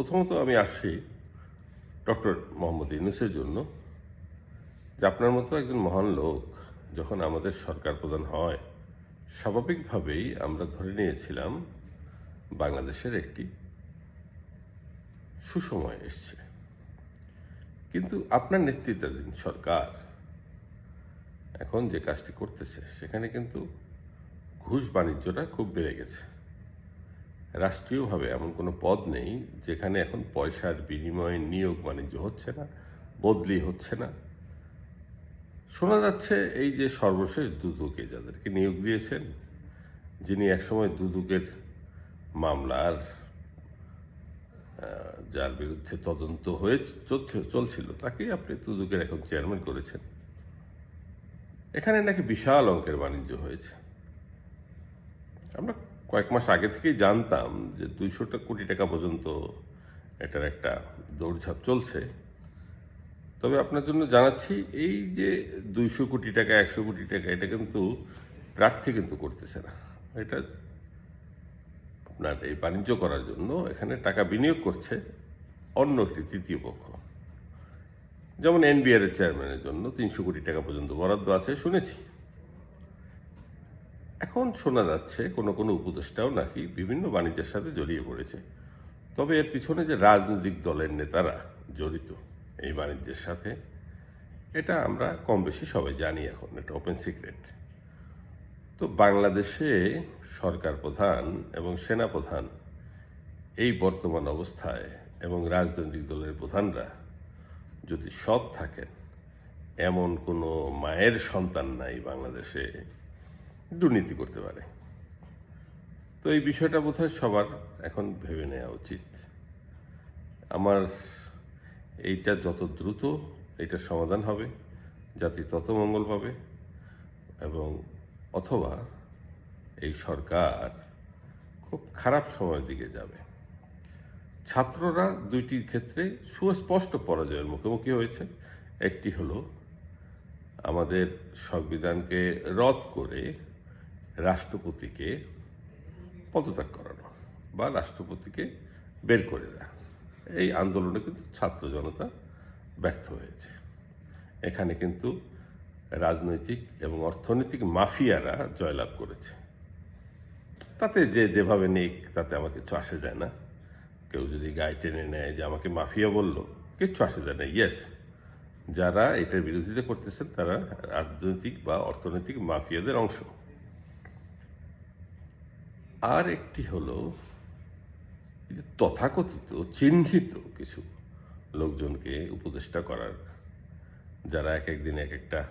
প্রথমত আমি আসছি ডক্টর মোহাম্মদ ইউনুসের জন্য, যে আপনার মতো একজন মহান লোক যখন আমাদের সরকার প্রধান হয়, স্বাভাবিকভাবেই আমরা ধরে নিয়েছিলাম বাংলাদেশের একটি সুসময় এসছে। কিন্তু আপনার নেতৃত্বাধীন সরকার এখন যে কাজটি করতেছে, সেখানে কিন্তু ঘুষ বাণিজ্যটা খুব বেড়ে গেছে। রাষ্ট্রীয়ভাবে এমন কোনো পদ নেই যেখানে এখন পয়সার বিনিময়ে নিয়োগ বাণিজ্য হচ্ছে না, বদলি হচ্ছে না। শোনা যাচ্ছে এই যে সর্বশেষ দুদুকে যাদেরকে নিয়োগ দিয়েছেন, যিনি একসময় দুদুকের মামলার যার বিরুদ্ধে তদন্ত হয়ে চলছে- চলছিল, তাকেই আপনি দুদুকের এখন চেয়ারম্যান করেছেন। এখানে নাকি বিশাল অঙ্কের বাণিজ্য হয়েছে। আমরা কয়েক মাস আগে থেকেই জানতাম যে দুইশোটা কোটি টাকা পর্যন্ত এটার একটা দৌড়ঝাঁপ চলছে। তবে আপনার জন্য জানাচ্ছি, এই যে দুইশো কোটি টাকা, একশো কোটি টাকা, এটা কিন্তু প্রার্থী কিন্তু করতেছে না। এটা আপনার এই বাণিজ্য করার জন্য এখানে টাকা বিনিয়োগ করছে অন্য একটি তৃতীয় পক্ষ। যেমন এনবিআর এর চেয়ারম্যানের জন্য তিনশো কোটি টাকা পর্যন্ত বরাদ্দ আছে, শুনেছি। এখন শোনা যাচ্ছে কোনো কোনো উপদেষ্টাও নাকি বিভিন্ন বাণিজ্যের সাথে জড়িয়ে পড়েছে। তবে এর পিছনে যে রাজনৈতিক দলের নেতারা জড়িত এই বাণিজ্যের সাথে, এটা আমরা কম বেশি সবাই জানি এখন, এটা ওপেন সিক্রেট তো বাংলাদেশে সরকার প্রধান এবং সেনা প্রধান এই বর্তমান অবস্থায় এবং রাজনৈতিক দলের প্রধানরা যদি সৎ থাকেন, এমন কোনো মায়ের সন্তান নাই বাংলাদেশে দুর্নীতি করতে পারে। তো এই বিষয়টা বোধহয় সবার এখন ভেবে নেওয়া উচিত। আমার এইটা যত দ্রুত এটা সমাধান হবে, জাতি তত মঙ্গল পাবে এবং অথবা এই সরকার খুব খারাপ সময়ের দিকে যাবে। ছাত্ররা দুইটি ক্ষেত্রে সুস্পষ্ট পরাজয়ের মুখোমুখি হয়েছে। একটি হলো আমাদের সংবিধানকে রদ করে রাষ্ট্রপতিকে পদত্যাগ করানো বা রাষ্ট্রপতিকে বের করে দেয়া। এই আন্দোলনে কিন্তু ছাত্র জনতা ব্যর্থ হয়েছে। এখানে কিন্তু রাজনৈতিক এবং অর্থনৈতিক মাফিয়ারা জয়লাভ করেছে। তাতে যে যেভাবে নেই তাতে আমার কিছু আসে যায় না। কেউ যদি গায়ে টেনে নেয় যে আমাকে মাফিয়া বলল, কিচ্ছু আসে যায় না। ইয়েস যারা এটার বিরোধিতা করতেছেন, তারা রাজনৈতিক বা অর্থনৈতিক মাফিয়াদের অংশ। আর একটি হলো তথাকথিত, চিহ্নিত কিছু লোকজনকে উপদেষ্টা করার, যারা এক একদিন এক একটা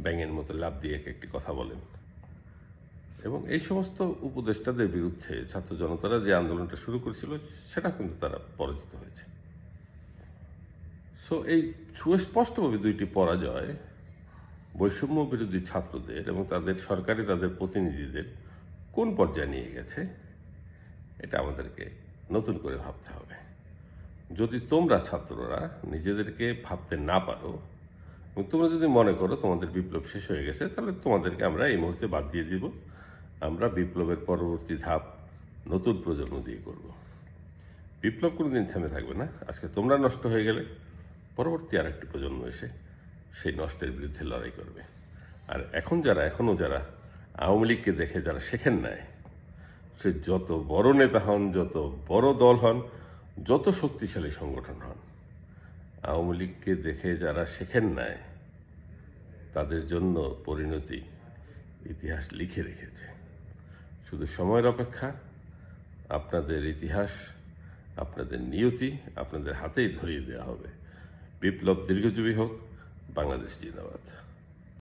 ব্যাঙের মতো লাভ দিয়ে এক একটি কথা বলেন। এবং এই সমস্ত উপদেষ্টাদের বিরুদ্ধে ছাত্র জনতারা যে আন্দোলনটা শুরু করেছিল, সেটা কিন্তু তারা পরাজিত হয়েছে। সো এই সুস্পষ্টভাবে দুইটি পরাজয় বৈষম্য বিরোধী ছাত্রদের এবং তাদের সরকারি, তাদের প্রতিনিধিদের কোন পর্যায়ে নিয়ে গেছে? এটা আমাদেরকে নতুন করে ভাবতে হবে। যদি তোমরা ছাত্ররা নিজেদেরকে ভাবতে না পারো তোমরা যদি মনে করো তোমাদের বিপ্লব শেষ হয়ে গেছে, তাহলে তোমাদেরকে আমরা এই মুহূর্তে বাদ দিয়ে দিব। আমরা বিপ্লবের পরবর্তী ধাপ নতুন প্রজন্ম দিয়ে করব। বিপ্লব কোনো দিন থেমে থাকবে না। আজকে তোমরা নষ্ট হয়ে গেলে পরবর্তী আর একটি প্রজন্ম এসে সেই নষ্টের বিরুদ্ধে লড়াই করবে। আর এখন যারা এখনও যারা আওয়ামী লীগকে দেখে যারা শেখেন নাই, সে যত বড় নেতা হন, যত বড় দল হন, যত শক্তিশালী সংগঠন হন, আওয়ামী লীগকে দেখে যারা শেখেন নাই, তাদের জন্য পরিণতি ইতিহাস লিখে রেখেছে। শুধু সময়ের অপেক্ষা, আপনাদের ইতিহাস, আপনাদের নিয়তি আপনাদের হাতেই ধরিয়ে দেওয়া হবে। বিপ্লব দীর্ঘজীবী হোক, বাংলাদেশ জিন্দাবাদ।